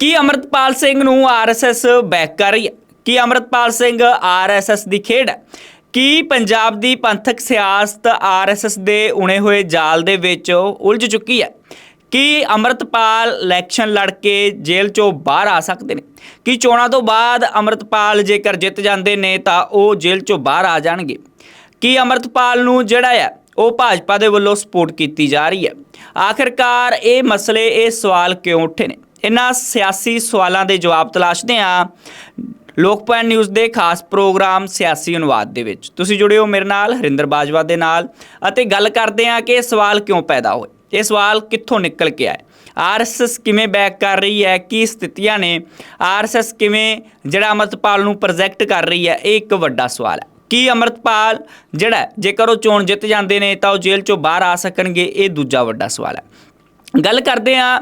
ਕੀ ਅਮਰਤਪਾਲ ਸਿੰਘ ਨੂੰ RSS back ਕਰ ਰਹੀ ਹੈ? ਕੀ ਅਮਰਤਪਾਲ ਸਿੰਘ ਆਰਐਸਐਸ ਦੀ ਖੇਡ ਹੈ? ਕੀ ਪੰਜਾਬ ਦੀ ਪੰਥਕ ਸਿਆਸਤ ਆਰਐਸਐਸ ਦੇ ਉਣੇ ਹੋਏ ਜਾਲ ਦੇ ਵਿੱਚ ਉਲਝ ਚੁੱਕੀ ਹੈ? ਕੀ ਅਮਰਤਪਾਲ ਇਲੈਕਸ਼ਨ ਲੜ ਕੇ ਜੇਲ੍ਹ ਚੋਂ ਬਾਹਰ ਆ ਸਕਦੇ ਨੇ? ਕੀ ਚੋਣਾਂ ਤੋਂ ਬਾਅਦ ਅਮਰਤਪਾਲ ਜੇਕਰ ਜਿੱਤ ਜਾਂਦੇ ਨੇ ਤਾਂ ਉਹ ਜੇਲ੍ਹ ਚੋਂ ਬਾਹਰ ਆ ਜਾਣਗੇ? ਕੀ ਅਮਰਤਪਾਲ ਨੂੰ ਜਿਹੜਾ ਹੈ, ਉਹ ਭਾਜਪਾ ਦੇ ਵੱਲੋਂ ਸਪੋਰਟ ਕੀਤੀ ਜਾ ਰਹੀ ਹੈ? ਆਖਿਰਕਾਰ ਇਹ ਮਸਲੇ, ਇਹ ਸਵਾਲ ਕਿਉਂ ਉੱਠੇ ਨੇ? ਇਹਨਾਂ ਸਿਆਸੀ ਸਵਾਲਾਂ ਦੇ ਜਵਾਬ ਤਲਾਸ਼ਦੇ ਹਾਂ ਲੋਕ ਪੁਆਇੰਟ ਨਿਊਜ਼ ਦੇ ਖਾਸ ਪ੍ਰੋਗਰਾਮ ਸਿਆਸੀ ਅਨੁਵਾਦ ਦੇ ਵਿੱਚ। ਤੁਸੀਂ ਜੁੜੇ ਹੋ ਮੇਰੇ ਨਾਲ, ਹਰਿੰਦਰ ਬਾਜਵਾ ਦੇ ਨਾਲ ਅਤੇ ਗੱਲ ਕਰਦੇ ਹਾਂ ਕਿ ਇਹ ਸਵਾਲ ਕਿਉਂ ਪੈਦਾ ਹੋਏ? ਇਹ ਸਵਾਲ ਕਿੱਥੋਂ ਨਿਕਲ ਕੇ ਆਏ? ਆਰਐਸਐਸ ਕਿਵੇਂ ਬੈਕ ਕਰ ਰਹੀ ਹੈ? ਕੀ ਸਥਿਤੀਆਂ ਨੇ? ਆਰਐਸਐਸ ਕਿਵੇਂ ਜਿਹੜਾ ਅਮਰਤਪਾਲ ਨੂੰ ਪ੍ਰੋਜੈਕਟ ਕਰ ਰਹੀ ਹੈ? ਇਹ ਇੱਕ ਵੱਡਾ ਸਵਾਲ ਹੈ। ਕੀ ਅਮਰਤਪਾਲ ਜਿਹੜਾ ਜੇਕਰ ਉਹ ਚੋਣ ਜਿੱਤ ਜਾਂਦੇ ਨੇ ਤਾਂ ਉਹ ਜੇਲ੍ਹ ਚੋਂ ਬਾਹਰ ਆ ਸਕਣਗੇ? ਇਹ ਦੂਜਾ ਵੱਡਾ ਸਵਾਲ ਹੈ। ਗੱਲ ਕਰਦੇ ਹਾਂ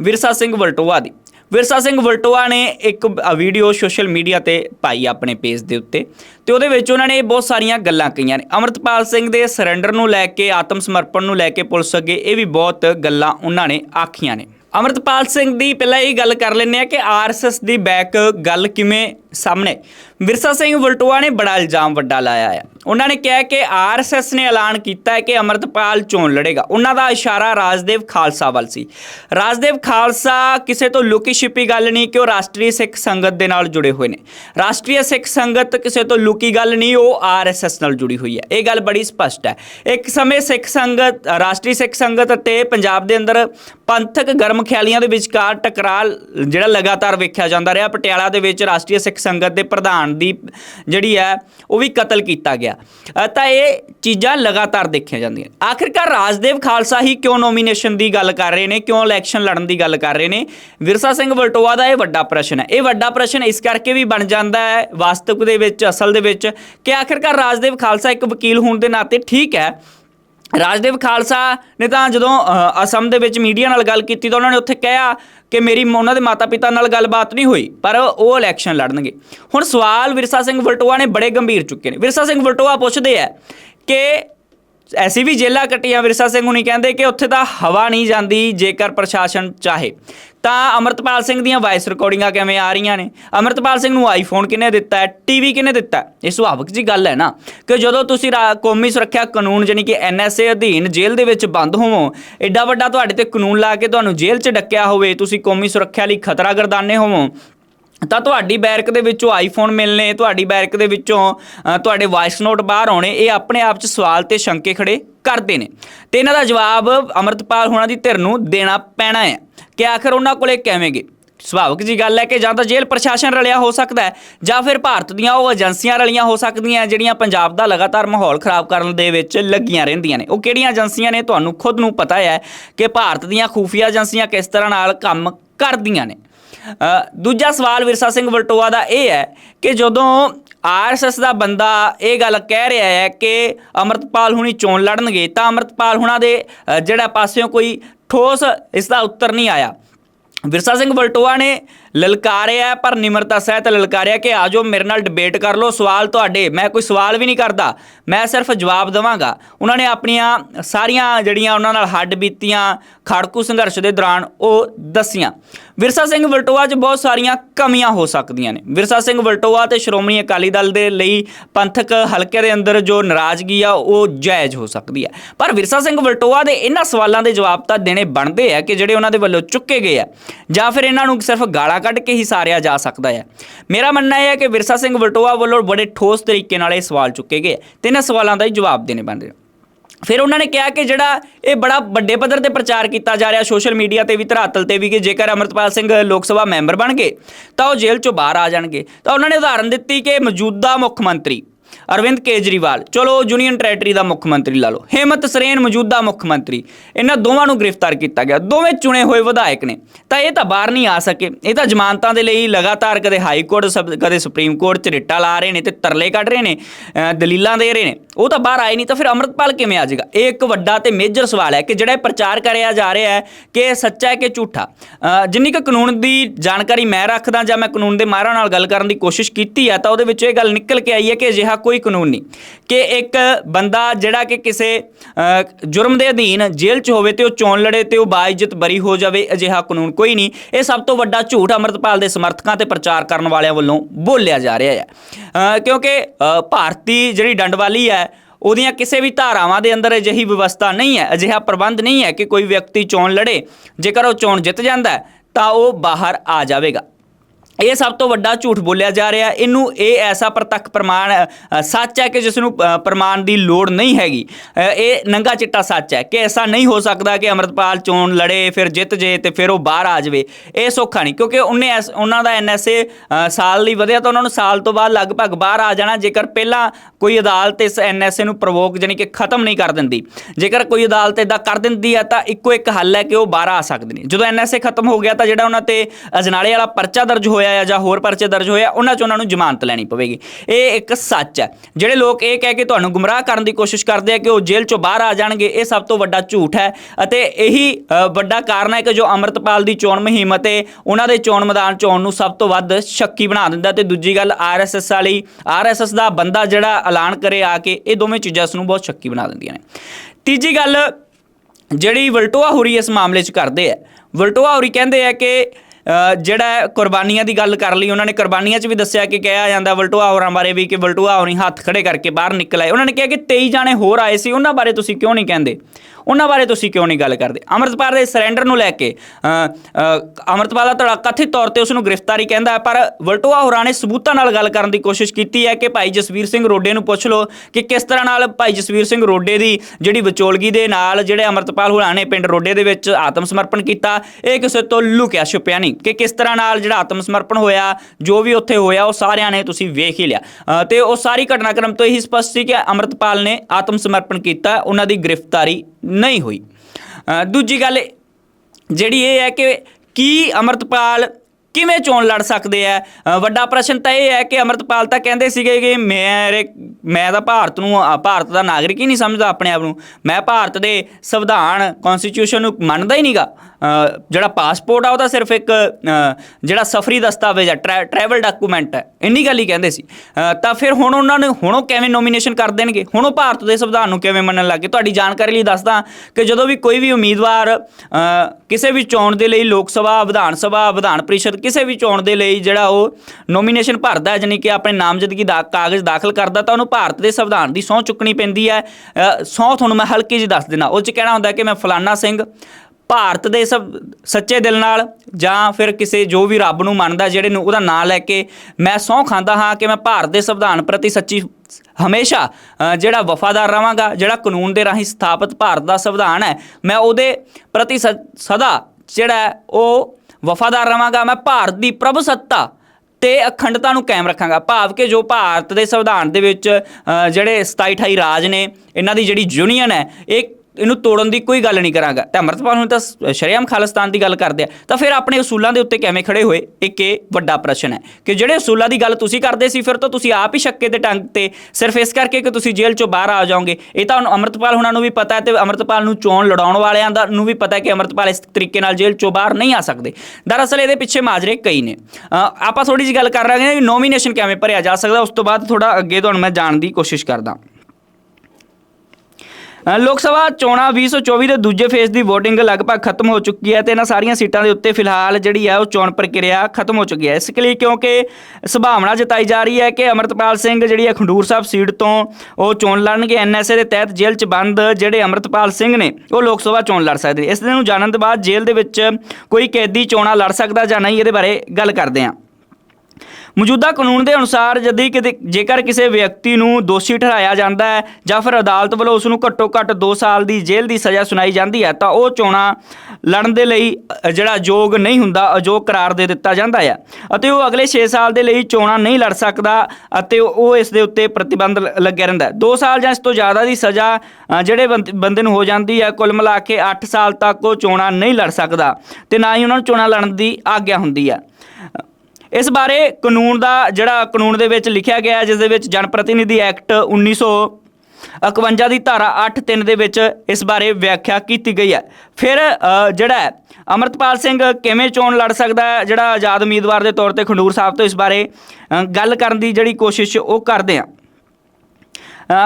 ਵਿਰਸਾ ਸਿੰਘ ਵਲਟੋਆ ਦੀ। ਵਿਰਸਾ ਸਿੰਘ ਵਲਟੋਆ ਨੇ ਇੱਕ ਵੀਡੀਓ ਸੋਸ਼ਲ ਮੀਡੀਆ ਤੇ ਪਾਈ ਆਪਣੇ ਪੇਜ ਦੇ ਉੱਤੇ ਤੇ ਉਹਦੇ ਵਿੱਚ ਉਹਨਾਂ ਨੇ ਬਹੁਤ ਸਾਰੀਆਂ ਗੱਲਾਂ ਕਹੀਆਂ ਨੇ। ਅਮਰਤਪਾਲ ਸਿੰਘ ਦੇ ਸਰੈਂਡਰ ਨੂੰ ਲੈ ਕੇ, ਆਤਮ ਸਮਰਪਣ ਨੂੰ ਲੈ ਕੇ ਪੁਲਿਸ ਅੱਗੇ ਇਹ ਵੀ ਬਹੁਤ ਗੱਲਾਂ ਉਹਨਾਂ ਨੇ ਆਖੀਆਂ ਨੇ। ਅਮਰਤਪਾਲ ਸਿੰਘ ਦੀ ਪਹਿਲਾਂ ਇਹ ਗੱਲ ਕਰ ਲੈਂਦੇ ਆ ਕਿ ਆਰਐਸਐਸ ਦੀ ਬੈਕ ਗੱਲ ਕਿਵੇਂ ਸਾਹਮਣੇ। ਵਿਰਸਾ ਸਿੰਘ ਵਲਟੋਆ ਨੇ ਬੜਾ ਇਲਜ਼ਾਮ ਵੱਡਾ ਲਾਇਆ ਹੈ। ਉਹਨਾਂ ਨੇ ਕਿਹਾ ਕਿ ਆਰਐਸਐਸ ਨੇ ਐਲਾਨ ਕੀਤਾ ਹੈ ਕਿ ਅਮਰਤਪਾਲ ਚੋਣ ਲੜੇਗਾ। ਉਹਨਾਂ ਦਾ ਇਸ਼ਾਰਾ ਰਾਜਦੇਵ ਖਾਲਸਾ ਵੱਲ ਸੀ। ਰਾਜਦੇਵ ਖਾਲਸਾ ਕਿਸੇ ਤੋਂ ਲੁਕੀ ਛਿਪੀ ਗੱਲ ਨਹੀਂ ਕਿ ਉਹ ਰਾਸ਼ਟਰੀ ਸਿੱਖ ਸੰਗਤ ਦੇ ਨਾਲ ਜੁੜੇ ਹੋਏ ਨੇ। ਰਾਸ਼ਟਰੀ ਸਿੱਖ ਸੰਗਤ ਕਿਸੇ ਤੋਂ ਲੁਕੀ ਗੱਲ ਨਹੀਂ, ਉਹ ਆਰਐਸਐਸ ਨਾਲ ਜੁੜੀ ਹੋਈ ਹੈ। ਇਹ ਗੱਲ ਬੜੀ ਸਪਸ਼ਟ ਹੈ। ਇੱਕ ਸਮੇਂ ਸਿੱਖ ਸੰਗਤ, ਰਾਸ਼ਟਰੀ ਸਿੱਖ ਸੰਗਤ ਅਤੇ ਪੰਜਾਬ ਦੇ ਅੰਦਰ ਪੰਥਕ ਗਰਮ ਖਿਆਲੀਆਂ ਦੇ ਵਿਚਕਾਰ ਟਕਰਾਅ ਜਿਹੜਾ ਲਗਾਤਾਰ ਵੇਖਿਆ ਜਾਂਦਾ ਰਿਹਾ। ਪਟਿਆਲਾ ਦੇ ਵਿੱਚ ਰਾਸ਼ਟਰੀ ਸਿੱਖ ਸੰਗਤ ਦੇ ਪ੍ਰਧਾਨ ਦੀ ਜਿਹੜੀ ਹੈ, ਉਹ ਵੀ ਕਤਲ ਕੀਤਾ ਗਿਆ। ਤਾਂ ਇਹ ਚੀਜ਼ਾਂ ਲਗਾਤਾਰ ਦੇਖੀਆਂ ਜਾਂਦੀਆਂ। ਆਖਿਰਕਾਰ ਰਾਜਦੇਵ ਖਾਲਸਾ ਹੀ ਕਿਉਂ ਨੋਮੀਨੇਸ਼ਨ ਦੀ ਗੱਲ ਕਰ ਰਹੇ ਨੇ? ਕਿਉਂ ਇਲੈਕਸ਼ਨ ਲੜਨ ਦੀ ਗੱਲ ਕਰ ਰਹੇ ਨੇ? ਵਿਰਸਾ ਸਿੰਘ ਵਲਟੋਆ ਦਾ ਇਹ ਵੱਡਾ ਪ੍ਰਸ਼ਨ ਹੈ। ਇਹ ਵੱਡਾ ਪ੍ਰਸ਼ਨ ਇਸ ਕਰਕੇ ਵੀ ਬਣ ਜਾਂਦਾ ਹੈ ਵਾਸਤਵ ਦੇ ਵਿੱਚ, ਅਸਲ ਦੇ ਵਿੱਚ, ਕਿ ਆਖਿਰਕਾਰ ਰਾਜਦੇਵ ਖਾਲਸਾ ਇੱਕ ਵਕੀਲ ਹੋਣ ਦੇ ਨਾਤੇ ਠੀਕ ਹੈ ਰਾਜਦੇਵ ਖਾਲਸਾ ਨੇ ਤਾਂ ਜਦੋਂ ਅਸਮ ਦੇ ਵਿੱਚ ਮੀਡੀਆ ਨਾਲ ਗੱਲ ਕੀਤੀ ਤਾਂ ਉਹਨਾਂ ਨੇ ਉੱਥੇ ਕਿਹਾ ਕਿ ਮੇਰੀ ਉਹਨਾਂ ਦੇ ਮਾਤਾ-ਪਿਤਾ ਨਾਲ ਗੱਲਬਾਤ ਨਹੀਂ ਹੋਈ, ਪਰ ਉਹ ਇਲੈਕਸ਼ਨ ਲੜਨਗੇ। ਹੁਣ ਸਵਾਲ ਵਿਰਸਾ ਸਿੰਘ ਵਲਟੋਆ ਨੇ ਬੜੇ ਗੰਭੀਰ ਚੁੱਕੇ ਨੇ। ਵਿਰਸਾ ਸਿੰਘ ਵਲਟੋਆ ਪੁੱਛਦੇ ਆ ਕਿ ਐਸੀ ਵੀ ਜੇਲਾ ਕੱਟੀਆਂ, ਵਿਰਸਾ ਸਿੰਘ ਹੁਣੀ ਕਹਿੰਦੇ ਕਿ ਉੱਥੇ ਤਾਂ ਹਵਾ ਨਹੀਂ ਜਾਂਦੀ ਜੇਕਰ ਪ੍ਰਸ਼ਾਸਨ ਚਾਹੇ। ਤਾਂ ਅਮਰਤਪਾਲ ਸਿੰਘ ਦੀਆਂ ਵਾਇਸ ਰਿਕਾਰਡਿੰਗਾਂ ਕਿਵੇਂ ਆ ਰਹੀਆਂ ਨੇ? ਅਮਰਤਪਾਲ ਸਿੰਘ ਨੂੰ ਆਈਫੋਨ ਕਿਹਨੇ ਦਿੱਤਾ ਹੈ? ਟੀਵੀ ਕਿਹਨੇ ਦਿੱਤਾ ਇਹ ਸੁਭਾਵਿਕ ਜੀ ਗੱਲ ਹੈ ਨਾ ਕਿ ਜਦੋਂ ਤੁਸੀਂ ਰਾ- ਕੌਮੀ ਸੁਰੱਖਿਆ ਕਾਨੂੰਨ ਜਾਨੀ ਕਿ ਐਨਐਸਏ ਅਧੀਨ ਜੇਲ੍ਹ ਦੇ ਵਿੱਚ ਬੰਦ ਹੋਵੋ ਐਡਾ ਵੱਡਾ ਤੁਹਾਡੇ ਤੇ ਕਾਨੂੰਨ ਲਾ ਕੇ ਤੁਹਾਨੂੰ ਜੇਲ੍ਹ 'ਚ ਡੱਕਿਆ ਹੋਵੇ, ਤੁਸੀਂ ਕੌਮੀ ਸੁਰੱਖਿਆ ਲਈ ਖਤਰਾ ਗਰਦਾਨੇ ਹੋਵੋ ਤਾਂ ਤੁਹਾਡੀ ਬੈਰਕ ਦੇ ਵਿੱਚੋਂ ਆਈਫੋਨ ਮਿਲਨੇ ਤੁਹਾਡੀ ਬੈਰਕ ਦੇ ਵਿੱਚੋਂ ਤੁਹਾਡੇ ਵਾਇਸ ਨੋਟ ਬਾਹਰ ਆਉਣੇ, ਇਹ ਆਪਣੇ ਆਪ 'ਚ ਸਵਾਲ ਤੇ ਸ਼ੰਕੇ ਖੜੇ ਕਰਦੇ ਨੇ। ਤੇ ਇਹਨਾਂ ਦਾ ਜਵਾਬ ਅਮਰਤਪਾਲ ਹੋਣਾ ਦੀ ਧਿਰ ਨੂੰ ਦੇਣਾ ਪੈਣਾ ਹੈ। ਕਿ ਆਖਰ ਉਹਨਾਂ ਕੋਲੇ ਕਿਵੇਂ ਗਏ? ਸੁਭਾਵਿਕ ਜੀ ਗੱਲ ਹੈ ਕਿ ਜਾਂ ਤਾਂ ਜੇਲ੍ਹ ਪ੍ਰਸ਼ਾਸਨ ਰਲਿਆ ਹੋ ਸਕਦਾ ਹੈ, ਜਾਂ ਫਿਰ ਭਾਰਤ ਦੀਆਂ ਉਹ ਏਜੰਸੀਆਂ ਰਲੀਆਂ ਹੋ ਸਕਦੀਆਂ ਜਿਹੜੀਆਂ ਪੰਜਾਬ ਦਾ ਲਗਾਤਾਰ ਮਾਹੌਲ ਖਰਾਬ ਕਰਨ ਦੇ ਵਿੱਚ ਲੱਗੀਆਂ ਰਹਿੰਦੀਆਂ ਨੇ। ਉਹ ਕਿਹੜੀਆਂ ਏਜੰਸੀਆਂ ਨੇ? ਤੁਹਾਨੂੰ ਖੁਦ ਨੂੰ ਪਤਾ ਹੈ ਕਿ ਭਾਰਤ ਦੀਆਂ ਖੂਫੀਆ ਏਜੰਸੀਆਂ ਕਿਸ ਤਰ੍ਹਾਂ ਨਾਲ ਕੰਮ ਕਰਦੀਆਂ ਨੇ। ਦੂਜਾ ਸਵਾਲ ਵਿਰਸਾ ਸਿੰਘ ਵਲਟੋਆ ਦਾ ਇਹ ਹੈ ਕਿ ਜਦੋਂ ਆਰਐਸਐਸ ਦਾ ਬੰਦਾ ਇਹ ਗੱਲ ਕਹਿ ਰਿਹਾ ਹੈ ਕਿ ਅਮਰਤਪਾਲ ਹੁਣੀ ਚੋਣ ਲੜਨਗੇ, ਤਾਂ ਅਮਰਤਪਾਲ ਹੁਣਾਂ ਦੇ ਜਿਹੜਾ ਪਾਸਿਓਂ ਕੋਈ ਠੋਸ ਇਸ ਦਾ ਉੱਤਰ ਨਹੀਂ ਆਇਆ। ਵਿਰਸਾ ਸਿੰਘ ਵਲਟੋਆ ਨੇ ਲਲਕਾਰਿਆ ਪਰ ਨਿਮਰਤਾ ਸਹਿਤ ਲਲਕਾਰਿਆ ਕਿ ਆਜੋ ਮੇਰੇ ਨਾਲ ਡਿਬੇਟ ਕਰ ਲਓ। ਸਵਾਲ ਤੁਹਾਡੇ, ਮੈਂ ਕੋਈ ਸਵਾਲ ਵੀ ਨਹੀਂ ਕਰਦਾ। ਮੈਂ ਸਿਰਫ ਜਵਾਬ ਦੇਵਾਂਗਾ। ਉਹਨਾਂ ਨੇ ਆਪਣੀਆਂ ਸਾਰੀਆਂ ਜਿਹੜੀਆਂ ਉਹਨਾਂ ਨਾਲ ਹੱਡ ਬੀਤੀਆਂ, ਖੜਕੂ ਸੰਘਰਸ਼ ਦੇ ਦੌਰਾਨ ਉਹ ਦੱਸੀਆਂ। ਵਿਰਸਾ ਸਿੰਘ ਵਲਟੋਆ 'ਚ ਬਹੁਤ ਸਾਰੀਆਂ ਕਮੀਆਂ ਹੋ ਸਕਦੀਆਂ ਨੇ। ਵਿਰਸਾ ਸਿੰਘ ਵਲਟੋਆ ਤੇ ਸ਼੍ਰੋਮਣੀ ਅਕਾਲੀ ਦਲ ਦੇ ਲਈ ਪੰਥਕ ਹਲਕੇ ਦੇ ਅੰਦਰ ਜੋ ਨਾਰਾਜ਼ਗੀ ਆ, ਉਹ ਜਾਇਜ਼ ਹੋ ਸਕਦੀ ਹੈ ਪਰ ਵਿਰਸਾ ਸਿੰਘ ਵਲਟੋਆ ਦੇ ਇਹਨਾਂ ਸਵਾਲਾਂ ਦੇ ਜਵਾਬ ਤਾਂ ਦੇਣੇ ਬਣਦੇ ਆ ਕਿ ਜਿਹੜੇ ਉਹਨਾਂ ਦੇ ਵੱਲੋਂ ਚੁੱਕੇ ਗਏ ਆ। ਜਾਂ ਫਿਰ ਇਹਨਾਂ ਨੂੰ ਸਿਰਫ ਗਾਲਾਂ ਕੱਢ ਕੇ ਹੀ ਸਾਰਿਆ ਜਾ ਸਕਦਾ ਹੈ। ਮੇਰਾ ਮੰਨਣਾ ਇਹ ਹੈ ਕਿ ਵਿਰਸਾ ਸਿੰਘ ਵਲਟੋਆ ਵੱਲੋਂ ਬੜੇ ਠੋਸ ਤਰੀਕੇ ਨਾਲ ਇਹ ਸਵਾਲ ਚੁੱਕੇ ਗਏ। ਆ ਤੇ ਇਹਨਾਂ ਸਵਾਲਾਂ ਦਾ ਹੀ ਜਵਾਬ ਦੇਣੇ ਬਣਦੇ ਆ ਫਿਰ ਉਹਨਾਂ ਨੇ ਕਿਹਾ ਕਿ ਜਿਹੜਾ ਇਹ ਬੜਾ ਵੱਡੇ ਪੱਧਰ ਤੇ ਪ੍ਰਚਾਰ ਕੀਤਾ ਜਾ ਰਿਹਾ ਸੋਸ਼ਲ ਮੀਡੀਆ ਤੇ ਵੀ, ਧਰਾਤਲ ਤੇ ਵੀ ਕਿ ਜੇਕਰ ਅਮਰਤਪਾਲ ਸਿੰਘ ਲੋਕ ਸਭਾ ਮੈਂਬਰ ਬਣ ਗਏ, ਤਾਂ ਉਹ ਜੇਲ੍ਹ ਚੋਂ ਬਾਹਰ ਆ ਜਾਣਗੇ। ਤਾਂ ਉਹਨਾਂ ਨੇ ਉਦਾਹਰਨ ਦਿੱਤੀ ਕਿ ਮੌਜੂਦਾ ਮੁੱਖ ਮੰਤਰੀ ਅਰਵਿੰਦ ਕੇਜਰੀਵਾਲ। ਚਲੋ ਯੂਨੀਅਨ ਟੈਰੀਟਰੀ ਦਾ ਮੁੱਖ ਮੰਤਰੀ ਲਾ ਲਓ। ਹੇਮੰਤ ਸਰੇਨ ਮੌਜੂਦਾ ਮੁੱਖ ਮੰਤਰੀ। ਇਹਨਾਂ ਦੋਵਾਂ ਨੂੰ ਗ੍ਰਿਫਤਾਰ ਕੀਤਾ ਗਿਆ। ਦੋਵੇਂ ਚੁਣੇ ਹੋਏ ਵਿਧਾਇਕ ਨੇ। ਤਾਂ ਇਹ ਤਾਂ ਬਾਹਰ ਨਹੀਂ ਆ ਸਕੇ। ਇਹ ਤਾਂ ਜ਼ਮਾਨਤਾਂ ਦੇ ਲਈ ਲਗਾਤਾਰ ਕਦੇ ਹਾਈ ਕੋਰਟ ਸਬ- ਕਦੇ ਸੁਪਰੀਮ ਕੋਰਟ 'ਚ ਰਿੱਟਾ ਲਾ ਰਹੇ ਨੇ ਤੇ ਤਰਲੇ ਕੱਢ ਰਹੇ ਨੇ ਦਲੀਲਾਂ ਦੇ ਰਹੇ ਨੇ। ਉਹ ਤਾਂ ਬਾਹਰ ਆਏ ਨਹੀਂ ਤਾਂ ਫਿਰ ਅਮਰਤਪਾਲ ਕਿਵੇਂ ਆ ਜਾਏਗਾ? ਇਹ ਇੱਕ ਵੱਡਾ ਤੇ ਮੇਜਰ ਸਵਾਲ ਹੈ ਕਿ ਜਿਹੜਾ ਇਹ ਪ੍ਰਚਾਰ ਕਰਿਆ ਜਾ ਰਿਹਾ ਹੈ ਕਿ ਸੱਚਾ ਹੈ ਕਿ ਝੂਠਾ? ਜਿੰਨੀ ਕੁ ਕਾਨੂੰਨ ਦੀ ਜਾਣਕਾਰੀ ਮੈਂ ਰੱਖਦਾ ਜਾਂ ਮੈਂ ਕਾਨੂੰਨ ਦੇ ਮਾਹਰਾਂ ਨਾਲ ਗੱਲ ਕਰਨ ਦੀ ਕੋਸ਼ਿਸ਼ ਕੀਤੀ ਹੈ ਤਾਂ ਉਹਦੇ ਵਿੱਚ ਇਹ ਗੱਲ ਨਿਕਲ ਕੇ ਆਈ ਹੈ ਕਿ ਅਜਿਹਾ ਕੋਈ ਕਾਨੂੰਨ ਨਹੀਂ। ਕਿ ਇੱਕ ਬੰਦਾ ਜਿਹੜਾ ਕਿ ਕਿਸੇ ਜੁਰਮ ਦੇ ਅਧੀਨ ਜੇਲ੍ਹ 'ਚ ਹੋਵੇ ਤੇ ਉਹ ਚੋਣ ਲੜੇ ਤੇ ਉਹ ਬਾਇਜ਼ਤ ਬਰੀ ਹੋ ਜਾਵੇ, ਅਜਿਹਾ ਕਾਨੂੰਨ ਕੋਈ ਨਹੀਂ। ਇਹ ਸਭ ਤੋਂ ਵੱਡਾ ਝੂਠ ਅਮਰਤਪਾਲ ਦੇ ਸਮਰਥਕਾਂ ਤੇ ਪ੍ਰਚਾਰ ਕਰਨ ਵਾਲਿਆਂ ਵੱਲੋਂ ਬੋਲਿਆ ਜਾ ਰਿਹਾ ਹੈ। ਕਿਉਂਕਿ ਭਾਰਤੀ ਜਿਹੜੀ ਡੰਡਵਾਲੀ ਹੈ ਉਹਦੀਆਂ ਕਿਸੇ ਵੀ ਧਾਰਾਵਾਂ ਦੇ ਅੰਦਰ ਅਜਿਹੀ ਵਿਵਸਥਾ ਨਹੀਂ ਹੈ, ਅਜਿਹਾ ਪ੍ਰਬੰਧ ਨਹੀਂ ਹੈ ਕਿ ਕੋਈ ਵਿਅਕਤੀ ਚੋਣ ਲੜੇ। ਜੇਕਰ ਉਹ ਚੋਣ ਜਿੱਤ ਜਾਂਦਾ ਤਾਂ ਉਹ ਬਾਹਰ ਆ ਜਾਵੇਗਾ। ਇਹ ਸਭ ਤੋਂ ਵੱਡਾ ਝੂਠ ਬੋਲਿਆ ਜਾ ਰਿਹਾ। ਇਹਨੂੰ ਇਹ ਐਸਾ ਪ੍ਰਤੱਖ ਪ੍ਰਮਾਣ ਸੱਚ ਹੈ ਕਿ ਜਿਸ ਨੂੰ ਪ੍ਰਮਾਣ ਦੀ ਲੋੜ ਨਹੀਂ ਹੈਗੀ। ਇਹ ਨੰਗਾ ਚਿੱਟਾ ਸੱਚ ਹੈ ਕਿ ਐਸਾ ਨਹੀਂ ਹੋ ਸਕਦਾ ਕਿ ਅਮਰਤਪਾਲ ਚੋਣ ਲੜੇ, ਫਿਰ ਜਿੱਤ ਜੇ ਤੇ ਫਿਰ ਉਹ ਬਾਹਰ ਆ ਜਾਵੇ। ਇਹ ਸੌਖਾ ਨਹੀਂ, ਕਿਉਂਕਿ ਉਹਨੇ ਐਸ- ਉਹਨਾਂ ਦਾ ਐਨਐਸਏ ਸਾਲ ਲਈ ਵਧਿਆ ਤਾਂ ਉਹਨਾਂ ਨੂੰ ਸਾਲ ਤੋਂ ਬਾਅਦ ਲਗਭਗ ਬਾਹਰ ਆ ਜਾਣਾ, ਜੇਕਰ ਪਹਿਲਾਂ ਕੋਈ ਅਦਾਲਤ ਇਸ ਐਨਐਸਏ ਨੂੰ ਪ੍ਰਵੋਕ ਜਾਨੀ ਕਿ ਖਤਮ ਨਹੀਂ ਕਰ ਦਿੰਦੀ। ਜੇਕਰ ਕੋਈ ਅਦਾਲਤ ਇਦਾਂ ਕਰ ਦਿੰਦੀ ਹੈ ਤਾਂ ਇੱਕੋ ਇੱਕ ਹੱਲ ਹੈ ਕਿ ਉਹ ਬਾਹਰ ਆ ਸਕਦੇ ਨੇ। ਜਦੋਂ ਐਨਐਸਏ ਖਤਮ ਹੋ ਗਿਆ ਤਾਂ ਜਿਹੜਾ ਉਹਨਾਂ ਤੇ ਅਜਨਾਲੇ ਵਾਲਾ ਪਰਚਾ ਦਰਜ ਹੋਇਆ ਹੈ ਜਾਂ ਹੋਰ ਪਰਚੇ ਦਰਜ ਹੋਇਆ ਉਹਨਾਂ 'ਚ ਉਹਨਾਂ ਨੂੰ ਜ਼ਮਾਨਤ ਲੈਣੀ ਪਵੇਗੀ। ਇਹ ਇੱਕ ਸੱਚ ਹੈ ਜਿਹੜੇ ਲੋਕ ਇਹ ਕਹਿ ਕੇ ਤੁਹਾਨੂੰ ਗੁੰਮਰਾਹ ਕਰਨ ਦੀ ਕੋਸ਼ਿਸ਼ ਕਰਦੇ ਆ ਕਿ ਉਹ ਜੇਲ੍ਹ 'ਚੋਂ ਬਾਹਰ ਆ ਜਾਣਗੇ, ਇਹ ਸਭ ਤੋਂ ਵੱਡਾ ਝੂਠ ਹੈ ਅਤੇ ਇਹੀ ਵੱਡਾ ਕਾਰਨ ਹੈ ਕਿ ਜੋ ਅਮਰਤਪਾਲ ਦੀ ਚੋਣ ਮੁਹਿੰਮ ਅਤੇ ਉਹਨਾਂ ਦੇ ਚੋਣ ਮੈਦਾਨ 'ਚ ਆਉਣ ਨੂੰ ਸਭ ਤੋਂ ਵੱਧ ਸ਼ੱਕੀ ਬਣਾ ਦਿੰਦਾ ਤੇ ਦੂਜੀ ਗੱਲ ਆਰਐਸਐਸ ਵਾਲੀ ਆਰਐਸਐਸ ਦਾ ਬੰਦਾ ਜਿਹੜਾ ਐਲਾਨ ਕਰੇ ਆ ਕੇ, ਇਹ ਦੋਵੇਂ ਚੀਜ਼ਾਂ ਇਸ ਨੂੰ ਬਹੁਤ ਸ਼ੱਕੀ ਬਣਾ ਦਿੰਦੀਆਂ ਨੇ। ਤੀਜੀ ਗੱਲ, ਜਿਹੜੀ ਵਲਟੋਆ ਹੋਰੀ ਇਸ ਮਾਮਲੇ 'ਚ ਕਰਦੇ ਆ। ਵਲਟੋਆ ਹੋਰੀ ਕਹਿੰਦੇ ਆ ਕਿ ਜਿਹੜਾ ਕੁਰਬਾਨੀਆਂ ਦੀ ਗੱਲ ਕਰ ਲਈ ਉਹਨਾਂ ਨੇ ਕੁਰਬਾਨੀਆਂ 'ਚ ਵੀ ਦੱਸਿਆ ਕਿ ਕਿਹਾ ਜਾਂਦਾ ਵਲਟੂਆ ਹੋਰਾਂ ਬਾਰੇ ਵੀ ਕਿ ਵਲਟੂਆ ਹੋਰੀ ਹੱਥ ਖੜੇ ਕਰਕੇ ਬਾਹਰ ਨਿਕਲ ਆਏ। ਉਹਨਾਂ ਨੇ ਕਿਹਾ ਕਿ 23 ਜਾਣੇ ਹੋਰ ਆਏ ਸੀ ਉਹਨਾਂ ਬਾਰੇ ਤੁਸੀਂ ਕਿਉਂ ਨਹੀਂ ਕਹਿੰਦੇ? ਉਹਨਾਂ ਬਾਰੇ ਤੁਸੀਂ ਕਿਉਂ ਨਹੀਂ ਗੱਲ ਕਰਦੇ? ਅਮਰਤਪਾਲ ਦੇ ਸਰੈਂਡਰ ਨੂੰ ਲੈ ਕੇ ਅ, ਅਮਰਤਪਾਲ ਦਾ ਧੜਾ ਕਥਿਤ ਤੌਰ ਤੇ ਉਸ ਨੂੰ ਗ੍ਰਿਫਤਾਰੀ ਕਹਿੰਦਾ ਹੈ, ਪਰ ਵਲਟੂਆ ਹੋਰਾਂ ਨੇ ਸਬੂਤਾਂ ਨਾਲ ਗੱਲ ਕਰਨ ਦੀ ਕੋਸ਼ਿਸ਼ ਕੀਤੀ ਹੈ ਕਿ ਭਾਈ ਜਸਵੀਰ ਸਿੰਘ ਰੋਡੇ ਨੂੰ ਪੁੱਛ ਲਓ ਕਿ ਕਿਸ ਤਰ੍ਹਾਂ ਨਾਲ ਭਾਈ ਜਸਵੀਰ ਸਿੰਘ ਰੋਡੇ ਦੀ ਜਿਹੜੀ ਵਿਚੋਲਗੀ ਦੇ ਨਾਲ ਜਿਹੜੇ ਅਮਰਤਪਾਲ ਹੋਰਾਂ ਨੇ ਪਿੰਡ ਰੋਡੇ ਦੇ ਵਿੱਚ ਆਤਮ ਸਮਰਪਣ ਕੀਤਾ ਇਹ ਕਿਸੇ ਤੋਂ ਲੁਕਿਆ ਛੁਪਿਆ ਨਹੀਂ। ਕਿ ਕਿਸ ਤਰ੍ਹਾਂ ਨਾਲ ਜਿਹੜਾ ਆਤਮ ਸਮਰਪਣ ਹੋਇਆ ਜੋ ਵੀ ਉੱਥੇ ਹੋਇਆ ਉਹ ਸਾਰਿਆਂ ਨੇ ਤੁਸੀਂ ਵੇਖ ਹੀ ਲਿਆ। ਅ, ਤੇ ਉਹ ਸਾਰੀ ਘਟਨਾਕ੍ਰਮ ਤੋਂ ਇਹੀ ਸਪਸ਼ਟ ਸੀ ਕਿ ਅਮਰਤਪਾਲ ਨੇ ਆਤਮ ਸਮਰਪਣ ਕੀਤਾ ਉਹਨਾਂ ਦੀ ਗ੍ਰਿਫਤਾਰੀ ਨਹੀਂ ਹੋਈ। ਦੂਜੀ ਗੱਲ ਜਿਹੜੀ ਇਹ ਹੈ ਕਿ ਕੀ ਅਮਰਤਪਾਲ ਕਿਵੇਂ ਚੋਣ ਲੜ ਸਕਦੇ ਆ? ਵੱਡਾ ਪ੍ਰਸ਼ਨ ਤਾਂ ਇਹ ਹੈ ਕਿ ਅਮਰਤਪਾਲ ਤਾਂ ਕਹਿੰਦੇ ਸੀਗੇ ਕਿ ਮੇਰੇ ਮੈਂ ਤਾਂ ਭਾਰਤ ਨੂੰ ਭਾਰਤ ਦਾ ਨਾਗਰਿਕ ਹੀ ਨਹੀਂ ਸਮਝਦਾ ਆਪਣੇ ਆਪ ਨੂੰ। ਮੈਂ ਭਾਰਤ ਦੇ ਸੰਵਿਧਾਨ ਕਨਸਟੀਟਿਊਸ਼ਨ ਨੂੰ ਮੰਨਦਾ ਹੀ ਨਹੀਂਗਾ ਜਿਹੜਾ ਪਾਸਪੋਰਟ ਆ ਉਹ ਤਾਂ ਸਿਰਫ ਇੱਕ ਜਿਹੜਾ ਸਫਰੀ ਦਸਤਾਵੇਜ਼ ਹੈ ਟਰੈਵਲ ਡਾਕੂਮੈਂਟ ਹੈ ਇੰਨੀ ਗੱਲ ਹੀ ਕਹਿੰਦੇ ਸੀ। ਤਾਂ ਫਿਰ ਹੁਣ ਉਹਨਾਂ ਨੇ ਹੁਣ ਉਹ ਕਿਵੇਂ ਨੋਮੀਨੇਸ਼ਨ ਕਰ ਦੇਣਗੇ? ਹੁਣ ਉਹ ਭਾਰਤ ਦੇ ਸੰਵਿਧਾਨ ਨੂੰ ਕਿਵੇਂ ਮੰਨਣ ਲੱਗੇ ਤੁਹਾਡੀ ਜਾਣਕਾਰੀ ਲਈ ਦੱਸਦਾ ਕਿ ਜਦੋਂ ਵੀ ਕੋਈ ਵੀ ਉਮੀਦਵਾਰ ਕਿਸੇ ਵੀ ਚੋਣ ਦੇ ਲਈ ਲੋਕ ਸਭਾ ਵਿਧਾਨ ਸਭਾ ਵਿਧਾਨ ਪਰਿਸ਼ਦ ਕਿਸੇ ਵੀ ਚੋਣ ਦੇ ਲਈ ਜਿਹੜਾ ਉਹ ਨੋਮੀਨੇਸ਼ਨ ਭਰਦਾ ਹੈ ਜਾਨੀ ਕਿ ਆਪਣੇ ਨਾਮਜ਼ਦਗੀ ਦਾ ਕਾਗਜ਼ ਦਾਖਲ ਕਰਦਾ ਤਾਂ ਉਹਨੂੰ ਭਾਰਤ ਦੇ ਸੰਵਿਧਾਨ ਦੀ ਸਹੁੰ ਚੁੱਕਣੀ ਪੈਂਦੀ ਹੈ। ਅ, ਸਹੁੰ ਤੁਹਾਨੂੰ ਮੈਂ ਹਲਕੀ ਜਿਹੀ ਦੱਸ ਦਿੰਦਾ। ਉਹ ਚ ਕਹਿਣਾ ਹੁੰਦਾ ਕਿ ਮੈਂ ਫਲਾਨਾ ਸਿੰਘ ਭਾਰਤ ਦੇ ਸਭ ਸੱਚੇ ਦਿਲ ਨਾਲ ਜਾਂ ਫਿਰ ਕਿਸੇ ਜੋ ਵੀ ਰੱਬ ਨੂੰ ਮੰਨਦਾ ਜਿਹੜੇ ਨੂੰ ਉਹਦਾ ਨਾਂ ਲੈ ਕੇ ਮੈਂ ਸਹੁੰ ਖਾਂਦਾ ਹਾਂ ਕਿ ਮੈਂ ਭਾਰਤ ਦੇ ਸੰਵਿਧਾਨ ਪ੍ਰਤੀ ਸੱਚੀ ਹਮੇਸ਼ਾ ਜਿਹੜਾ ਵਫਾਦਾਰ ਰਵਾਂਗਾ ਜਿਹੜਾ ਕਾਨੂੰਨ ਦੇ ਰਾਹੀਂ ਸਥਾਪਿਤ ਭਾਰਤ ਦਾ ਸੰਵਿਧਾਨ ਹੈ, ਮੈਂ ਉਹਦੇ ਪ੍ਰਤੀ ਸ- ਸਦਾ ਜਿਹੜਾ ਉਹ ਵਫਾਦਾਰ ਰਵਾਂਗਾ ਮੈਂ ਭਾਰਤ ਦੀ ਪ੍ਰਭੂ ਸੱਤਾ ਤੇ ਅਖੰਡਤਾ ਨੂੰ ਕਾਇਮ ਰੱਖਾਂਗਾ, ਭਾਵ ਕਿ ਜੋ ਭਾਰਤ ਦੇ ਸੰਵਿਧਾਨ ਦੇ ਵਿੱਚ ਜਿਹੜੇ 27 28 ਰਾਜ ਨੇ, ਇਹਨਾਂ ਦੀ ਜਿਹੜੀ ਯੂਨੀਅਨ ਹੈ, ਇਹ ਇਹਨੂੰ ਤੋੜਨ ਦੀ ਕੋਈ ਗੱਲ ਨਹੀਂ ਕਰਾਂਗਾ। ਤਾਂ ਅਮਰਤਪਾਲ ਹੁਣ ਤਾਂ ਸ- ਖਾਲਿਸਤਾਨ ਦੀ ਗੱਲ ਕਰਦੇ ਆ। ਤਾਂ ਫਿਰ ਆਪਣੇ ਅਸੂਲਾਂ ਦੇ ਉੱਤੇ ਕਿਵੇਂ ਖੜੇ ਹੋਏ? ਇੱਕ ਇਹ ਵੱਡਾ ਪ੍ਰਸ਼ਨ ਹੈ ਕਿ ਜਿਹੜੇ ਅਸੂਲਾਂ ਦੀ ਗੱਲ ਤੁਸੀਂ ਕਰਦੇ ਸੀ, ਫਿਰ ਤਾਂ ਤੁਸੀਂ ਆਪ ਹੀ ਸ਼ੱਕੇ ਦੇ ਟੰਗ ਤੇ ਸਿਰਫ ਇਸ ਕਰਕੇ ਕਿ ਤੁਸੀਂ ਜੇਲ੍ਹ ਚੋਂ ਬਾਹਰ ਆ ਜਾਓਗੇ। ਇਹ ਤਾਂ ਹੁਣ ਅਮਰਤਪਾਲ ਹੁਣਾਂ ਨੂੰ ਵੀ ਪਤਾ ਹੈ ਤੇ ਅਮਰਤਪਾਲ ਨੂੰ ਚੋਣ ਲੜਾਉਣ ਵਾਲਿਆਂ ਦਾ ਨੂੰ ਵੀ ਪਤਾ ਹੈ ਕਿ ਅਮਰਤਪਾਲ ਇਸ ਤਰੀਕੇ ਨਾਲ ਜੇਲ੍ਹ ਚੋਂ ਬਾਹਰ ਨਹੀਂ ਆ ਸਕਦੇ। ਦਰਅਸਲ ਇਹਦੇ ਪਿੱਛੇ ਮਾਜਰੇ ਕਈ ਨੇ। ਆਪਾਂ ਥੋੜੀ ਜਿਹੀ ਗੱਲ ਕਰ ਰਹੇ ਹਾਂ ਕਿ ਨੋਮੀਨੇਸ਼ਨ ਕਿਵੇਂ ਭਰਿਆ ਜਾ ਸਕਦਾ। ਉਸ ਤੋਂ ਬਾਅਦ ਥੋੜਾ ਅੱਗੇ ਤੁਹਾਨੂੰ ਮੈਂ ਜਾਣ ਦੀ ਕੋਸ਼ਿਸ਼ ਕਰਦਾ। ਲੋਕ ਸਭਾ ਚੋਣਾਂ 2024 ਦੇ ਦੂਜੇ ਫੇਜ਼ ਦੀ VOTING ਲਗਭਗ ਖਤਮ ਹੋ ਚੁੱਕੀ ਹੈ ਤੇ ਇਹਨਾਂ ਸਾਰੀਆਂ ਸੀਟਾਂ ਦੇ ਉੱਤੇ ਫਿਲਹਾਲ ਜਿਹੜੀ ਹੈ ਉਹ ਚੋਣ ਪ੍ਰਕਿਰਿਆ ਖਤਮ ਹੋ ਚੁੱਕੀ ਹੈ। ਇਸ ਲਈ ਕਿਉਂਕਿ ਸੰਭਾਵਨਾ ਜਤਾਈ ਜਾ ਰਹੀ ਹੈ ਕਿ ਅਮਰਤਪਾਲ ਸਿੰਘ ਜਿਹੜੀ ਹੈ ਖੰਡੂਰ ਸਾਹਿਬ ਸੀਟ ਤੋਂ ਉਹ ਚੋਣ ਲੜਨਗੇ। ਐਨਐਸਏ ਦੇ ਤਹਿਤ ਜੇਲ੍ਹ 'ਚ ਬੰਦ ਜਿਹੜੇ ਅਮਰਤਪਾਲ ਸਿੰਘ ਨੇ, ਉਹ ਲੋਕ ਸਭਾ ਚੋਣ ਲੜ ਸਕਦੇ ਇਸ ਨੂੰ ਜਾਣਨ ਤੋਂ ਬਾਅਦ ਜੇਲ੍ਹ ਦੇ ਵਿੱਚ ਕੋਈ ਕੈਦੀ ਚੋਣਾਂ ਲੜ ਸਕਦਾ ਜਾਂ ਨਹੀਂ, ਇਹਦੇ ਬਾਰੇ ਗੱਲ ਕਰਦੇ ਹਾਂ। ਮੌਜੂਦਾ ਕਾਨੂੰਨ ਦੇ ਅਨੁਸਾਰ ਜਦੀ ਕਿਤੇ ਜੇਕਰ ਕਿਸੇ ਵਿਅਕਤੀ ਨੂੰ ਦੋਸ਼ੀ ਠਹਿਰਾਇਆ ਜਾਂਦਾ ਹੈ ਜਾਂ ਫਿਰ ਅਦਾਲਤ ਵੱਲੋਂ ਉਸ ਨੂੰ ਘੱਟੋ ਘੱਟ 2 ਸਾਲ ਦੀ ਜੇਲ੍ਹ ਦੀ ਸਜ਼ਾ ਸੁਣਾਈ ਜਾਂਦੀ ਹੈ, ਤਾਂ ਉਹ ਚੋਣਾਂ ਲੜਨ ਦੇ ਲਈ ਜਿਹੜਾ ਯੋਗ ਨਹੀਂ ਹੁੰਦਾ, ਅਯੋਗ ਕਰਾਰ ਦੇ ਦਿੱਤਾ ਜਾਂਦਾ ਹੈ। ਅਤੇ ਉਹ ਅਗਲੇ 6 ਸਾਲ ਦੇ ਲਈ ਚੋਣਾਂ ਨਹੀਂ ਲੜ ਸਕਦਾ ਅਤੇ ਉਹ ਇਸ ਦੇ ਉੱਤੇ ਪ੍ਰਤੀਬੰਧ ਲ- ਲੱਗਿਆ ਰਹਿੰਦਾ 2 ਸਾਲ ਜਾਂ ਇਸ ਤੋਂ ਜ਼ਿਆਦਾ ਦੀ ਸਜ਼ਾ ਜਿਹੜੇ ਬੰਦ- ਬੰਦੇ ਨੂੰ ਹੋ ਜਾਂਦੀ ਹੈ, ਕੁੱਲ ਮਿਲਾ ਕੇ 8 ਸਾਲ ਤੱਕ ਉਹ ਚੋਣਾਂ ਨਹੀਂ ਲੜ ਸਕਦਾ ਤੇ ਨਾ ਹੀ ਉਹਨਾਂ ਨੂੰ ਚੋਣਾਂ ਲੜਨ ਦੀ ਆਗਿਆ ਹੁੰਦੀ ਹੈ। ਇਸ ਬਾਰੇ ਕਾਨੂੰਨ ਦਾ ਜਿਹੜਾ ਕਾਨੂੰਨ ਦੇ ਵਿੱਚ ਲਿਖਿਆ ਗਿਆ ਜਿਸ ਦੇ ਵਿੱਚ ਜਨ ਪ੍ਰਤੀਨਿਧੀ ਐਕਟ 1951 ਦੀ ਧਾਰਾ 8.3 ਦੇ ਵਿੱਚ ਇਸ ਬਾਰੇ ਵਿਆਖਿਆ ਕੀਤੀ ਗਈ ਹੈ। ਫਿਰ ਜਿਹੜਾ ਹੈ, ਅਮਰਤਪਾਲ ਸਿੰਘ ਕਿਵੇਂ ਚੋਣ ਲੜ ਸਕਦਾ ਹੈ ਜਿਹੜਾ ਆਜ਼ਾਦ ਉਮੀਦਵਾਰ ਦੇ ਤੌਰ ਤੇ ਖੰਡੂਰ ਸਾਹਿਬ ਤੋਂ ਇਸ ਬਾਰੇ ਗੱਲ ਕਰਨ ਦੀ ਜਿਹੜੀ ਕੋਸ਼ਿਸ਼ ਉਹ ਕਰਦੇ ਆ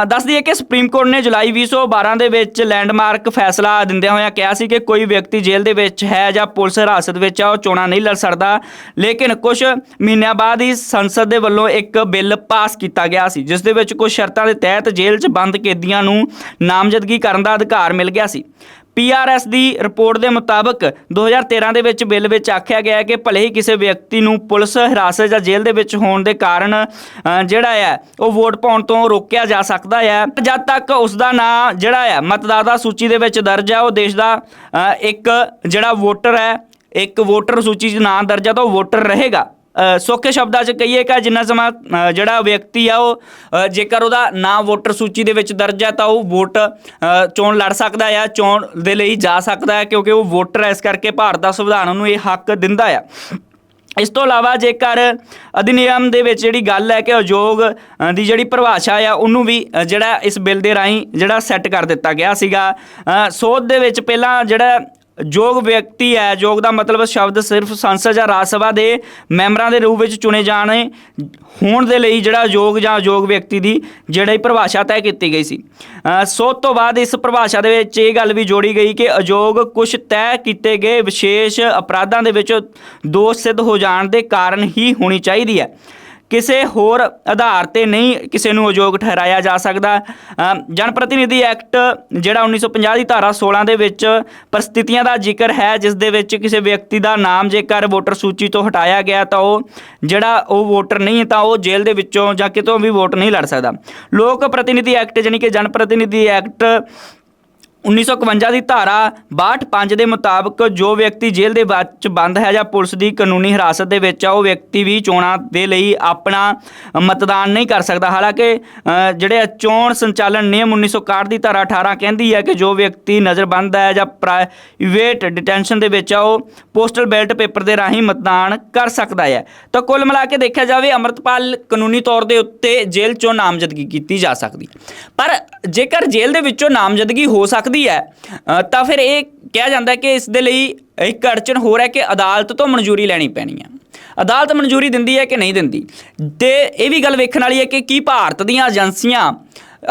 ਦੱਸ ਦਈਏ ਕਿ ਸੁਪਰੀਮ ਕੋਰਟ ਨੇ ਜੁਲਾਈ 2012 ਦੇ ਵਿੱਚ ਲੈਂਡਮਾਰਕ ਫੈਸਲਾ ਦਿੰਦਿਆਂ ਹੋਇਆਂ ਕਿਹਾ ਸੀ ਕਿ ਕੋਈ ਵਿਅਕਤੀ ਜੇਲ੍ਹ ਦੇ ਵਿੱਚ ਹੈ ਜਾਂ ਪੁਲਿਸ ਹਿਰਾਸਤ ਵਿੱਚ ਆ, ਉਹ ਚੋਣਾਂ ਨਹੀਂ ਲੜ ਸਕਦਾ। ਲੇਕਿਨ ਕੁਝ ਮਹੀਨਿਆਂ ਬਾਅਦ ਹੀ ਸੰਸਦ ਦੇ ਵੱਲੋਂ ਇੱਕ ਬਿੱਲ ਪਾਸ ਕੀਤਾ ਗਿਆ ਸੀ, ਜਿਸ ਦੇ ਵਿੱਚ ਕੁਝ ਸ਼ਰਤਾਂ ਦੇ ਤਹਿਤ ਜੇਲ੍ਹ 'ਚ ਬੰਦ ਕੈਦੀਆਂ ਨੂੰ ਨਾਮਜ਼ਦਗੀ ਕਰਨ ਦਾ ਅਧਿਕਾਰ ਮਿਲ ਗਿਆ ਸੀ। ਪੀਆਰਐਸ ਦੀ ਰਿਪੋਰਟ ਦੇ ਮੁਤਾਬਕ 2013 ਦੇ ਵਿੱਚ ਬਿੱਲ ਵਿੱਚ ਆਖਿਆ ਗਿਆ ਹੈ ਕਿ ਭਲੇ ਹੀ ਕਿਸੇ ਵਿਅਕਤੀ ਨੂੰ ਪੁਲਿਸ ਹਿਰਾਸਤ ਜਾਂ ਜੇਲ੍ਹ ਦੇ ਵਿੱਚ ਹੋਣ ਦੇ ਕਾਰਨ ਜਿਹੜਾ ਹੈ, ਉਹ ਵੋਟ ਪਾਉਣ ਤੋਂ ਰੋਕਿਆ ਜਾ ਸਕਦਾ ਹੈ। ਜਦ ਤੱਕ ਉਸ ਦਾ ਨਾਂ ਜਿਹੜਾ ਹੈ, ਮਤਦਾਤਾ ਸੂਚੀ ਦੇ ਵਿੱਚ ਦਰਜ ਹੈ, ਉਹ ਦੇਸ਼ ਦਾ ਇੱਕ ਜਿਹੜਾ ਵੋਟਰ ਹੈ, ਇੱਕ ਵੋਟਰ ਸੂਚੀ 'ਚ ਨਾਂ ਦਰਜ ਹੈ, ਤਾਂ ਉਹ ਵੋਟਰ ਰਹੇਗਾ। ਸੌਖੇ ਸ਼ਬਦਾਂ 'ਚ ਕਹੀਏ ਕਿ ਜਿੰਨਾ ਸਮਾਂ ਜਿਹੜਾ ਵਿਅਕਤੀ ਆ ਉਹ ਜੇਕਰ ਉਹਦਾ ਨਾਮ ਵੋਟਰ ਸੂਚੀ ਦੇ ਵਿੱਚ ਦਰਜ ਹੈ ਤਾਂ ਉਹ ਵੋਟ ਚੋਣ ਲੜ ਸਕਦਾ ਆ, ਚੋਣ ਦੇ ਲਈ ਜਾ ਸਕਦਾ ਹੈ ਕਿਉਂਕਿ ਉਹ ਵੋਟਰ ਹੈ ਇਸ ਕਰਕੇ ਭਾਰਤ ਦਾ ਸੰਵਿਧਾਨ ਉਹਨੂੰ ਇਹ ਹੱਕ ਦਿੰਦਾ ਆ। ਇਸ ਤੋਂ ਇਲਾਵਾ ਜੇਕਰ ਅਧਿਨਿਯਮ ਦੇ ਵਿੱਚ ਜਿਹੜੀ ਗੱਲ ਹੈ ਕਿ ਉਦਯੋਗ ਦੀ ਜਿਹੜੀ ਪਰਿਭਾਸ਼ਾ ਆ, ਉਹਨੂੰ ਵੀ ਜਿਹੜਾ ਇਸ ਬਿੱਲ ਦੇ ਰਾਹੀਂ ਜਿਹੜਾ ਸੈੱਟ ਕਰ ਦਿੱਤਾ ਗਿਆ ਸੀਗਾ। ਸੋਧ ਦੇ ਵਿੱਚ ਪਹਿਲਾਂ ਜਿਹੜਾ ਯੋਗ ਵਿਅਕਤੀ ਹੈ ਯੋਗ ਦਾ ਮਤਲਬ ਸ਼ਬਦ ਸਿਰਫ ਸੰਸਦ ਜਾਂ ਰਾਜ ਸਭਾ ਦੇ ਮੈਂਬਰਾਂ ਦੇ ਰੂਪ ਵਿੱਚ ਚੁਣੇ ਜਾਣੇ ਹੋਣ ਦੇ ਲਈ ਜਿਹੜਾ ਯੋਗ ਜਾਂ ਯੋਗ ਵਿਅਕਤੀ ਦੀ ਜਿਹੜੀ ਪਰਿਭਾਸ਼ਾ ਤੈਅ ਕੀਤੀ ਗਈ ਸੀ। ਅ, ਸੋਧ ਤੋਂ ਬਾਅਦ ਇਸ ਪਰਿਭਾਸ਼ਾ ਦੇ ਵਿੱਚ ਇਹ ਗੱਲ ਵੀ ਜੋੜੀ ਗਈ ਕਿ ਅਯੋਗ ਕੁਝ ਤੈਅ ਕੀਤੇ ਗਏ ਵਿਸ਼ੇਸ਼ ਅਪਰਾਧਾਂ ਦੇ ਵਿੱਚ ਦੋਸ਼ ਸਿੱਧ ਹੋ ਜਾਣ ਦੇ ਕਾਰਨ ਹੀ ਹੋਣੀ ਚਾਹੀਦੀ ਹੈ। ਕਿਸੇ ਹੋਰ ਆਧਾਰ ਤੇ ਨਹੀਂ ਕਿਸੇ ਨੂੰ ਅਯੋਗ ਠਹਿਰਾਇਆ ਜਾ ਸਕਦਾ। ਜਨ ਪ੍ਰਤੀਨਿਧੀ ਐਕਟ ਜਿਹੜਾ 1950 ਦੀ ਧਾਰਾ 16 ਦੇ ਵਿੱਚ ਪਰਿਸਥਿਤੀਆਂ ਦਾ ਜ਼ਿਕਰ ਹੈ, ਜਿਸ ਦੇ ਵਿੱਚ ਕਿਸੇ ਵਿਅਕਤੀ ਦਾ ਨਾਮ ਜੇਕਰ ਵੋਟਰ ਸੂਚੀ ਤੋਂ ਹਟਾਇਆ ਗਿਆ ਤਾਂ ਉਹ ਜਿਹੜਾ ਉਹ ਵੋਟਰ ਨਹੀਂ ਹੈ ਤਾਂ ਉਹ ਜੇਲ੍ਹ ਦੇ ਵਿੱਚੋਂ ਜਾਂ ਕਿਤੋਂ ਵੀ ਵੋਟ ਨਹੀਂ ਲੜ ਸਕਦਾ। ਲੋਕ ਪ੍ਰਤੀਨਿਧੀ ਐਕਟ ਜਾਣੀ ਕਿ ਜਨ ਪ੍ਰਤੀਨਿਧੀ ਐਕਟ 1951 ਦੀ ਧਾਰਾ 62 ਦੇ ਮੁਤਾਬਕ ਜੋ ਵਿਅਕਤੀ ਜੇਲ੍ਹ ਦੇ ਵਿੱਚ ਬੰਦ ਹੈ ਜਾਂ ਪੁਲਿਸ ਦੀ ਕਾਨੂੰਨੀ ਹਿਰਾਸਤ ਦੇ ਵਿੱਚ ਆ, ਉਹ ਵਿਅਕਤੀ ਵੀ ਚੋਣਾਂ ਦੇ ਲਈ ਆਪਣਾ ਮਤਦਾਨ ਨਹੀਂ ਕਰ ਸਕਦਾ। ਹਾਲਾਂਕਿ ਜਿਹੜੇ ਚੋਣ ਸੰਚਾਲਨ ਨਿਯਮ 1961 ਦੀ ਧਾਰਾ 18 ਕਹਿੰਦੀ ਹੈ ਕਿ ਜੋ ਵਿਅਕਤੀ ਨਜ਼ਰਬੰਦ ਹੈ ਜਾਂ ਪ੍ਰਾਈਵੇਟ ਡਿਟੈਂਸ਼ਨ ਦੇ ਵਿੱਚ ਆ, ਉਹ ਪੋਸਟਲ ਬੈਲਟ ਪੇਪਰ ਦੇ ਰਾਹੀਂ ਮਤਦਾਨ ਕਰ ਸਕਦਾ ਹੈ। ਤਾਂ ਕੁੱਲ ਮਿਲਾ ਕੇ ਦੇਖਿਆ ਜਾਵੇ, ਅਮਰਤਪਾਲ ਕਾਨੂੰਨੀ ਤੌਰ ਦੇ ਉੱਤੇ ਜੇਲ੍ਹ ਚੋਂ ਨਾਮਜ਼ਦਗੀ ਕੀਤੀ ਜਾ ਸਕਦੀ। ਪਰ ਜੇਕਰ ਜੇਲ੍ਹ ਦੇ ਵਿੱਚੋਂ ਨਾਮਜ਼ਦਗੀ ਹੋ ਸਕਦੀ ਹੈ। ਤਾਂ ਫਿਰ ਇਹ ਕਿਹਾ ਜਾਂਦਾ ਕਿ ਇਸ ਦੇ ਲਈ ਇੱਕ ਅੜਚਨ ਹੋਰ ਹੈ ਕਿ ਅਦਾਲਤ ਤੋਂ ਮਨਜ਼ੂਰੀ ਲੈਣੀ ਪੈਣੀ ਹੈ। ਅਦਾਲਤ ਮਨਜ਼ੂਰੀ ਦਿੰਦੀ ਹੈ ਕਿ ਨਹੀਂ ਦਿੰਦੀ? ਤੇ ਇਹ ਵੀ ਗੱਲ ਵੇਖਣ ਵਾਲੀ ਹੈ ਕਿ ਕੀ ਭਾਰਤ ਦੀਆਂ ਏਜੰਸੀਆਂ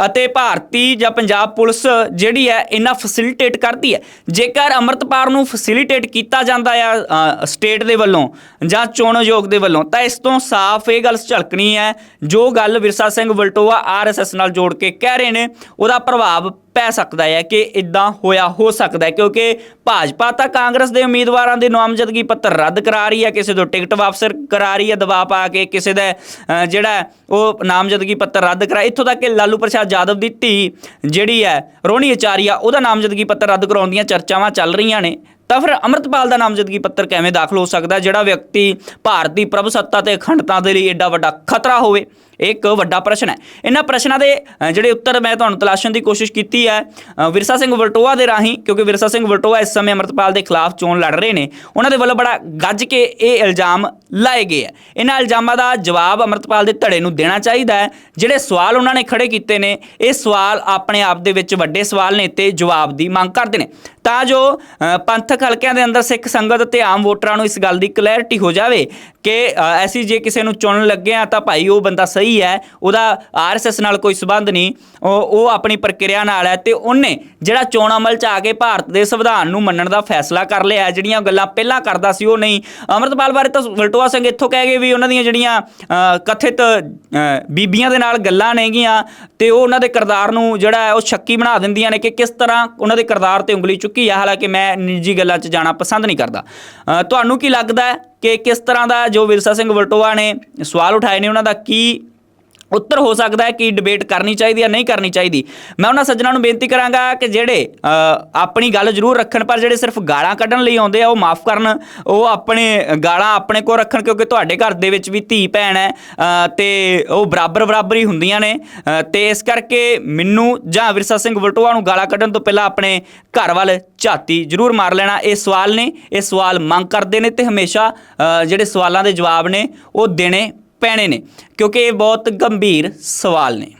ਅਤੇ ਭਾਰਤੀ ਜਾਂ ਪੰਜਾਬ ਪੁਲਿਸ ਜਿਹੜੀ ਹੈ ਇਹਨਾਂ ਫੈਸਿਲਿਟੇਟ ਕਰਦੀ ਹੈ? ਜੇਕਰ ਅੰਮ੍ਰਿਤਪਾਲ ਨੂੰ ਫੈਸਿਲਿਟੇਟ ਕੀਤਾ ਜਾਂਦਾ ਆ ਸਟੇਟ ਦੇ ਵੱਲੋਂ ਜਾਂ ਚੋਣ ਆਯੋਗ ਦੇ ਵੱਲੋਂ, ਤਾਂ ਇਸ ਤੋਂ ਸਾਫ਼ ਇਹ ਗੱਲ ਝਲਕਣੀ ਹੈ। ਜੋ ਗੱਲ ਵਿਰਸਾ ਸਿੰਘ ਵਲਟੋਆ ਆਰਐਸਐਸ ਨਾਲ ਜੋੜ ਕੇ ਕਹਿ ਰਹੇ ਨੇ, ਉਹਦਾ ਪ੍ਰਭਾਵ ਪੈ ਸਕਦਾ ਹੈ ਕਿ ਇਦਾਂ ਹੋਇਆ, ਹੋ ਸਕਦਾ ਹੈ, ਕਿਉਂਕਿ ਭਾਜਪਾ ਤਾਂ ਕਾਂਗਰਸ ਦੇ ਉਮੀਦਵਾਰਾਂ ਦੇ ਨਾਮਜ਼ਦਗੀ ਪੱਤਰ ਰੱਦ ਕਰਾ ਰਹੀ ਹੈ, ਕਿਸੇ ਤੋਂ ਟਿਕਟ ਵਾਪਸ ਕਰਾ ਰਹੀ ਹੈ, ਦਬਾਅ ਪਾ ਕੇ ਕਿਸੇ ਦਾ ਜਿਹੜਾ ਉਹ ਨਾਮਜ਼ਦਗੀ ਪੱਤਰ ਰੱਦ ਕਰਾ ਇੱਥੋਂ ਤੱਕ ਕਿ ਲਾਲੂ ਪ੍ਰਸਾਦ ਯਾਦਵ ਦੀ ਧੀ ਜਿਹੜੀ ਹੈ ਰੋਣੀ ਅਚਾਰੀਆ, ਉਹਦਾ ਨਾਮਜ਼ਦਗੀ ਪੱਤਰ ਰੱਦ ਕਰਾਉਣ ਦੀਆਂ ਚਰਚਾਵਾਂ ਚੱਲ ਰਹੀਆਂ ਨੇ। ਤਾਂ ਫਿਰ ਅੰਮ੍ਰਿਤਪਾਲ ਦਾ ਨਾਮਜ਼ਦਗੀ ਪੱਤਰ ਕਿਵੇਂ ਦਾਖਲ ਹੋ ਸਕਦਾ ਜਿਹੜਾ ਵਿਅਕਤੀ ਭਾਰਤੀ ਦੀ ਪ੍ਰਭੂਸੱਤਾ ਤੇ ਅਖੰਡਤਾ ਦੇ ਲਈ ਏਡਾ ਵੱਡਾ ਖਤਰਾ ਹੋਵੇ? ਇੱਕ ਵੱਡਾ ਪ੍ਰਸ਼ਨ ਹੈ। ਇਹਨਾਂ ਪ੍ਰਸ਼ਨਾਂ ਦੇ ਜਿਹੜੇ ਉੱਤਰ ਮੈਂ ਤੁਹਾਨੂੰ ਤਲਾਸ਼ਣ ਦੀ ਕੋਸ਼ਿਸ਼ ਕੀਤੀ ਹੈ ਵਿਰਸਾ ਸਿੰਘ ਵਲਟੋਆ ਦੇ ਰਾਹੀਂ ਕਿਉਂਕਿ ਵਿਰਸਾ ਸਿੰਘ ਵਲਟੋਆ ਇਸ ਸਮੇਂ ਅੰਮ੍ਰਿਤਪਾਲ ਦੇ ਖਿਲਾਫ ਚੋਣ ਲੜ ਰਹੇ ਨੇ ਉਹਨਾਂ ਦੇ ਵੱਲੋਂ ਬੜਾ ਗੱਜ ਕੇ ਇਹ ਇਲਜ਼ਾਮ ਲਾਏ ਗਏ ਹੈ। ਇਹਨਾਂ ਇਲਜ਼ਾਮਾਂ ਦਾ ਜਵਾਬ ਅੰਮ੍ਰਿਤਪਾਲ ਦੇ ਧੜੇ ਨੂੰ ਦੇਣਾ ਚਾਹੀਦਾ ਹੈ। ਜਿਹੜੇ ਸਵਾਲ ਉਹਨਾਂ ਨੇ ਖੜੇ ਕੀਤੇ ਨੇ ਇਹ ਸਵਾਲ ਆਪਣੇ ਆਪ ਦੇ ਵਿੱਚ ਵੱਡੇ ਸਵਾਲ ਨੇ ਤੇ ਜਵਾਬ ਦੀ ਮੰਗ ਕਰਦੇ ਨੇ। ਤਾਂ ਜੋ ਪੰਥਕ ਹਲਕਿਆਂ ਦੇ ਅੰਦਰ ਸਿੱਖ ਸੰਗਤ ਤੇ ਆਮ ਵੋਟਰਾਂ ਨੂੰ ਇਸ ਗੱਲ ਦੀ ਕਲੈਰਿਟੀ ਹੋ ਜਾਵੇ ਕਿ ਅ, ਐਸੀ ਜੇ ਕਿਸੇ ਨੂੰ ਚੁਣਨ ਲੱਗੇ ਆ ਤਾਂ ਭਾਈ ਉਹ ਬੰਦਾ ਸਹੀ ਹੈ, ਉਹਦਾ ਆਰਐਸਐਸ ਨਾਲ ਕੋਈ ਸਬੰਧ ਨਹੀਂ, ਉਹ ਉਹ ਆਪਣੀ ਪ੍ਰਕਿਰਿਆ ਨਾਲ ਹੈ ਤੇ ਉਹਨੇ ਜਿਹੜਾ ਚੋਣ ਅਮਲ ਚ ਆ ਕੇ ਭਾਰਤ ਦੇ ਸੰਵਿਧਾਨ ਨੂੰ ਮੰਨਣ ਦਾ ਫੈਸਲਾ ਕਰ ਲਿਆ ਜਿਹੜੀਆਂ ਗੱਲਾਂ ਪਹਿਲਾਂ ਕਰਦਾ ਸੀ ਉਹ ਨਹੀਂ। ਅਮਰਤਪਾਲ ਬਾਰੇ ਤਾਂ ਵਲਟੋਆ ਸਿੰਘ ਇੱਥੋਂ ਕਹਿ ਗਏ ਵੀ ਉਹਨਾਂ ਦੀਆਂ ਜਿਹੜੀਆਂ ਕਥਿਤ ਬੀਬੀਆਂ ਦੇ ਨਾਲ ਗੱਲਾਂ ਨੇਗੀਆਂ ਤੇ ਉਹ ਉਹਨਾਂ ਦੇ ਕਿਰਦਾਰ ਨੂੰ ਜਿਹੜਾ ਹੈ ਉਹ ਸ਼ੱਕੀ ਬਣਾ ਦਿੰਦੀਆਂ ਨੇ ਕਿ ਕਿਸ ਤਰ੍ਹਾਂ ਉਹਨਾਂ ਦੇ ਕਿਰਦਾਰ ਤੇ ਉਂਗਲੀ ਚੁੱਕੀ ਆ, ਹਾਲਾਂਕਿ ਮੈਂ ਨਿੱਜੀ ਗੱਲਾਂ 'ਚ ਜਾਣਾ ਪਸੰਦ ਨਹੀਂ ਕਰਦਾ। ਤੁਹਾਨੂੰ ਕੀ ਲੱਗਦਾ ਹੈ ਕਿ ਕਿਸ ਤਰ੍ਹਾਂ ਦਾ ਜੋ ਵਿਰਸਾ ਸਿੰਘ ਵਲਟੋਆ ਨੇ ਸਵਾਲ ਉਠਾਏ ਨੇ, ਉਹਨਾਂ ਦਾ ਕੀ ਉੱਤਰ ਹੋ ਸਕਦਾ ਹੈ ਕਿ ਡਿਬੇਟ ਕਰਨੀ ਚਾਹੀਦੀ ਹੈ ਨਹੀਂ ਕਰਨੀ ਚਾਹੀਦੀ। ਮੈਂ ਉਹਨਾਂ ਸੱਜਣਾ ਨੂੰ ਬੇਨਤੀ ਕਰਾਂਗਾ ਕਿ ਜਿਹੜੇ ਆਪਣੀ ਗੱਲ ਜ਼ਰੂਰ ਰੱਖਣ ਪਰ ਜਿਹੜੇ ਸਿਰਫ ਗਾਲਾਂ ਕੱਢਣ ਲਈ ਆਉਂਦੇ ਆ ਉਹ ਮਾਫ ਕਰਨ ਉਹ ਆਪਣੇ ਗਾਲਾਂ ਆਪਣੇ ਕੋਲ ਰੱਖਣ ਕਿਉਂਕਿ ਤੁਹਾਡੇ ਘਰ ਦੇ ਵਿੱਚ ਵੀ ਧੀ ਭੈਣ ਹੈ ਅ, ਤੇ ਉਹ ਬਰਾਬਰ ਬਰਾਬਰ ਹੀ ਹੁੰਦੀਆਂ ਨੇ ਅ, ਤੇ ਇਸ ਕਰਕੇ ਮੈਨੂੰ ਜਾਂ ਵਿਰਸਾ ਸਿੰਘ ਵਲਟੋਆ ਨੂੰ ਗਾਲਾਂ ਕੱਢਣ ਤੋਂ ਪਹਿਲਾਂ ਆਪਣੇ ਘਰ ਵੱਲ ਝਾਤੀ ਜ਼ਰੂਰ ਮਾਰ ਲੈਣਾ। ਇਹ ਸਵਾਲ ਨੇ ਇਹ ਸਵਾਲ ਮੰਗ ਕਰਦੇ ਨੇ ਤੇ ਹਮੇਸ਼ਾ ਜਿਹੜੇ ਸਵਾਲਾਂ ਦੇ ਜਵਾਬ ਨੇ ਉਹ ਦੇਣੇ ਪੈਣੇ ਨੇ ਕਿਉਂਕਿ ਇਹ ਬਹੁਤ ਗੰਭੀਰ ਸਵਾਲ ਨੇ।